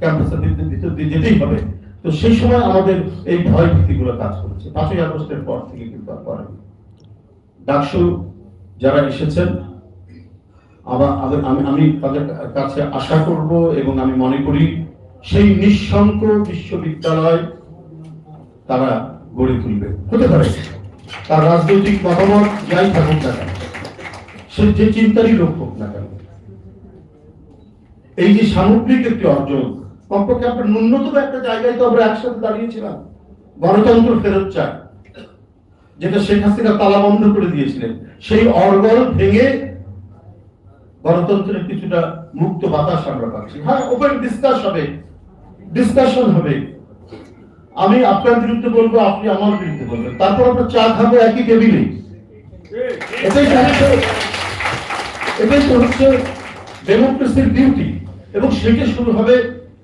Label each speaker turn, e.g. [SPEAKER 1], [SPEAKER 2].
[SPEAKER 1] ক্যাম্পাসের ভিতর দিয়ে যেতেই হবে। তো সেই সময় আমাদের এই ভয় ভীতিগুলো কাজ করেছে। পাঁচই আগস্টের পর থেকে কিন্তু আর ডাকসু, যারা এসেছেন আবার আমি আমি তাদের কাছে আশা করব এবং আমি মনে করি সেই বিশ্ববিদ্যালয় তারা গড়ে তুলবে। হতে পারে। তার রাজনৈতিক মতামত যাই থাকুক না কেন, সে যে চিন্তারই লোক হোক না কেন, এই যে সামগ্রিক একটি অর্জন কমপক্ষে ন্যূনতম একটা জায়গায় তো আমরা একসাথে দাঁড়িয়েছিলাম। গণতন্ত্র ফেরত চায় যেটা শেখ হাসিনা করে দিয়েছিলেন। সেই অর্গল ভেঙে গণতন্ত্রের কিছুটা মুক্ত বাতাস আমরা পাচ্ছি। হ্যাঁ ওপেন ডিসকাস হবে। ডিসকাশন হবে। আমি আপনার বিরুদ্ধে বলব, আপনি আমার বিরুদ্ধে বলবেন। তারপর আমরা চা খাব একই টেবিলে এটাই হচ্ছে এটাই হচ্ছে ডেমোক্রেসির ডিউটি এবং সেটা শুরু হবে